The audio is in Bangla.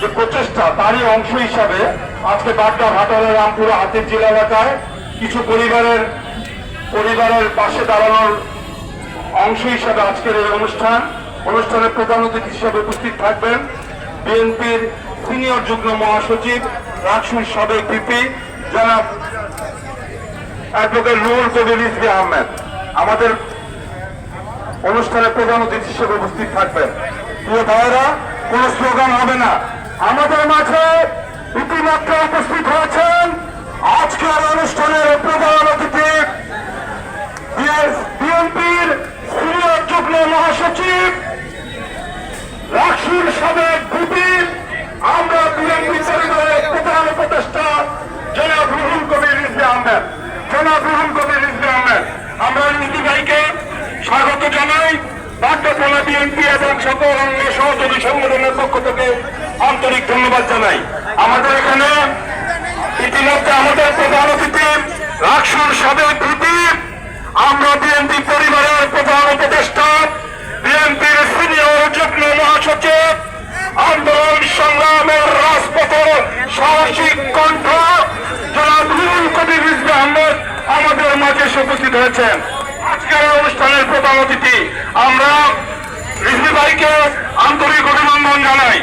যে প্রচেষ্টা, তারই অংশ হিসাবে আজকে বাড্ডা ভাটারের রামপুরা হাতির জেলা এলাকায় কিছু পরিবারের পরিবারের পাশে দাঁড়ানোর অংশ হিসাবে আজকের এই অনুষ্ঠান। অনুষ্ঠানের প্রধান অতিথি হিসাবে উপস্থিত থাকবেন বিএনপির সিনিয়র যুগ্ম মহাসচিব রাকসুর সাবেক বিপি জনাব অ্যাডভোকেট রুহুল কবির রিজভি আহমেদ। আমাদের অনুষ্ঠানে প্রধান অতিথি হিসেবে উপস্থিত থাকবেন। প্রিয় ভাইয়েরা, কোন স্লোগান হবে না। আমাদের মাঝে ইতিমধ্যে উপস্থিত হয়েছেন আজকের অনুষ্ঠানের প্রধান অতিথি বিএনপির সিনিয়র যুগ্ম মহাসচিব রাকসুর সাবেক বিপি আমরা বিএনপি পরিবারের প্রধান উপদেষ্টা জনাব রুহুল কবির আহমেদ জনাব রুহুল কবির রিজভি আহমেদ আমরা নীতি ভাইকে স্বাগত জানাই বাড্ডা থানা বিএনপি এবং সকল অন্য সহযোগী সংগঠনের পক্ষ থেকে আন্তরিক ধন্যবাদ জানাই। আমাদের এখানে ইতিমধ্যে আমাদের প্রধান অতিথি, রাকসুর সাবেক ভিপি, আমরা বিএনপি পরিবারের প্রধান উপদেষ্টা, বিএনপির সিনিয়র যুগ্ম মহাসচিব, আন্দোলন সংগ্রামের রাজপথের সাহসিক কণ্ঠ, জনাব কবির আহমেদ আমাদের মাঝে উপস্থিত হয়েছেন। আজকের অনুষ্ঠানের প্রধান অতিথি আমরা রিজভী ভাইকে আন্তরিক অভিনন্দন জানাই।